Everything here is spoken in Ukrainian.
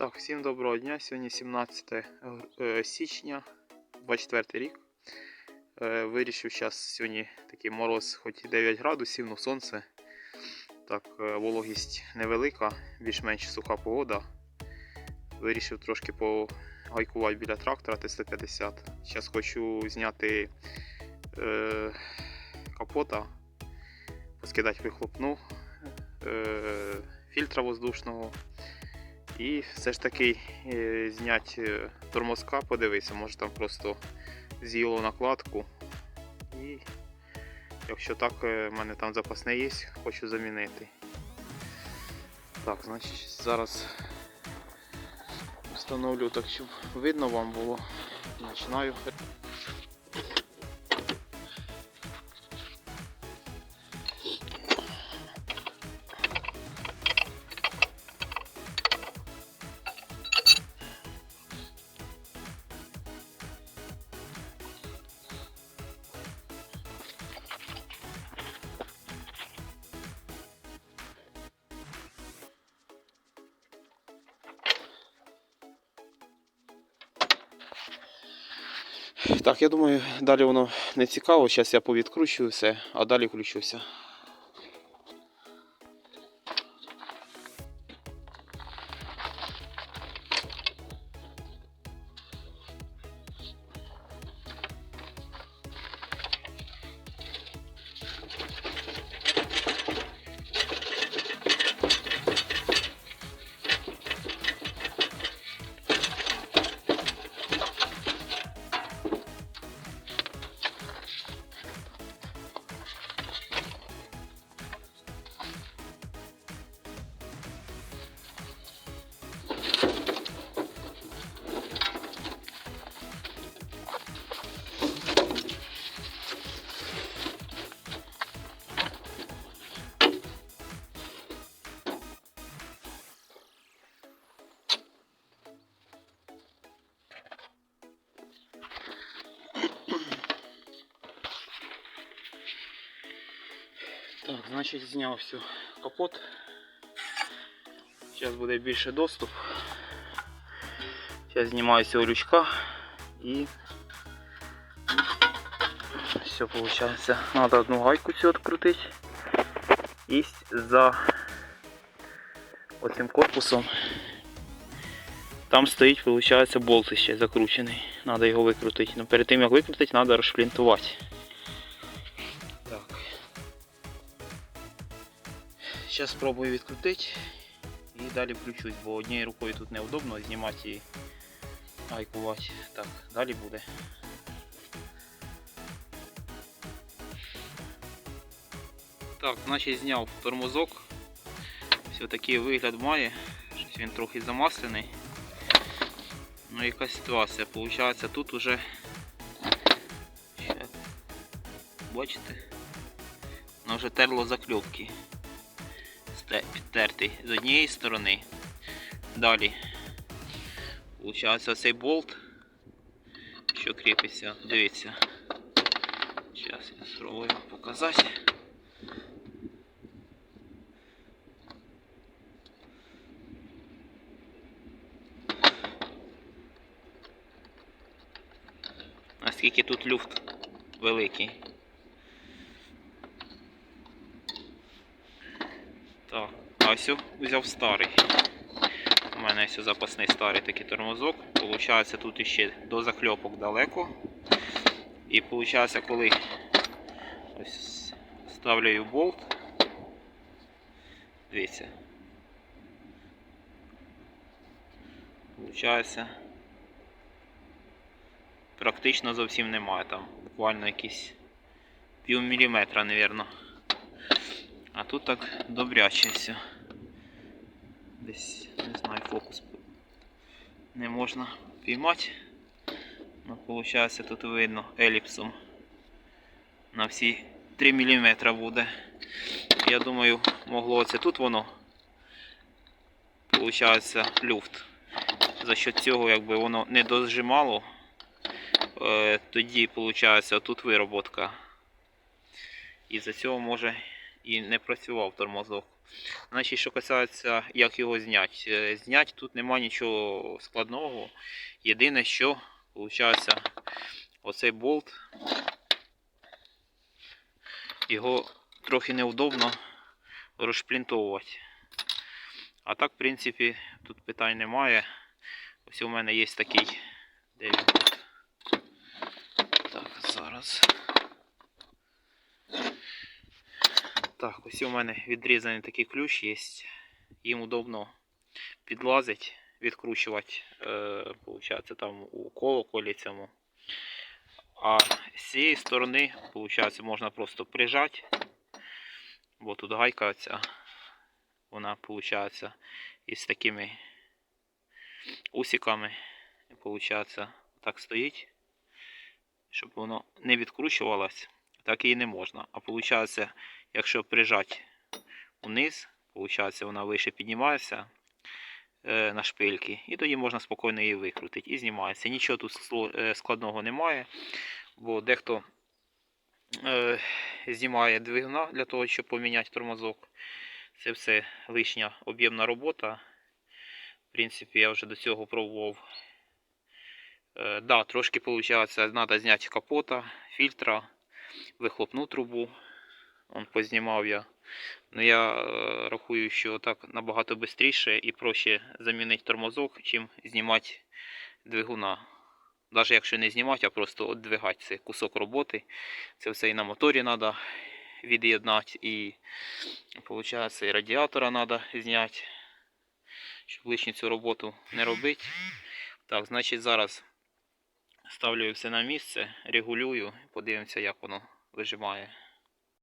Так, всім доброго дня. Сьогодні 17 е, січня, 24 рік. Е, Вирішив зараз сьогодні такий мороз, хоч і 9 градусів, але сонце. Так, е, вологість невелика, більш-менш суха погода. Вирішив трошки погайкувати біля трактора Т-150. Зараз хочу зняти е, капота, поскидати вихлопну е, фільтра воздушного. І все ж таки е, зняти е, тормозка, подивися, може там просто з'їло накладку. І якщо так, е, в мене там запасне є, хочу замінити. Так, значить зараз встановлю так, щоб видно вам було. Починаю. Так, я думаю, далі воно не цікаво. Зараз я повідкручую все, а далі включуся. Так, значить зняв всю капот. Зараз буде більше доступ. Зараз знімаю цього лючка і все виходить. Треба одну гайку цю відкрутити. І за оцим корпусом там стоїть, виходить, болт ще закручений. Треба його викрутити. Но перед тим як викрутити, треба розшплінтувати. Зараз спробую відкрутити і далі включусь, бо однією рукою тут неудобно знімати і гайкувати. Так, далі буде. Так, значить зняв тормозок. Все такий вигляд має. Щось він трохи замаслений. Ну якась ситуація. Получається тут уже бачите? Воно вже терло закльопки підтертий з однієї сторони. Далі. Получається цей болт, що кріпиться, дивіться. Зараз я спробую показати. Наскільки тут люфт великий. Так, а ось взяв старий. У мене ось запасний старий такий тормозок. Получається тут іще до закльопок далеко. І виходить, коли ось ставлю болт. Дивіться. Получається. Практично зовсім немає там. Буквально якісь пів міліметра, мабуть. А тут так добряче все. Десь, не знаю, фокус не можна піймати. Ну, виходить, тут видно еліпсом. На всі 3 мм буде. Я думаю, могло це тут воно. Получається люфт. За що цього якби воно не дозжимало, е, тоді виходить тут вироботка. І за цього може і не працював тормозок. Значить, що касається, як його зняти. Зняти тут нема нічого складного. Єдине, що, виходить, оцей болт, його трохи неудобно розшплінтовувати. А так, в принципі, тут питань немає. Ось у мене є такий. Де він тут? Так, зараз. Так, ось у мене відрізаний такий ключ є. Їм удобно підлазить, відкручувати, е, там у колоколі цьому. А з цієї сторони, получається, можна просто прижати, бо тут гайка ця, вона, получається, із такими усиками, получається, так стоїть, щоб воно не відкручувалось, так і не можна. А получається, якщо прижати вниз, получається, вона вище піднімається е, на шпильки, і тоді можна спокійно її викрутити і знімається. Нічого тут е, складного немає, бо дехто е, знімає двигуна для того, щоб поміняти тормозок. Це все лишня об'ємна робота. В принципі, я вже до цього пробував. Да, трошки виходить, треба зняти капота, фільтра, вихлопну трубу. Он познімав я. Ну я е, рахую, що так набагато швидше і проще замінити тормозок, чим знімати двигуна. Навіть якщо не знімати, а просто віддвигати це кусок роботи. Це все і на моторі треба від'єднати, і виходить, і радіатора треба зняти, щоб лишню цю роботу не робити. Так, значить зараз ставлю все на місце, регулюю, подивимося, як воно вижимає.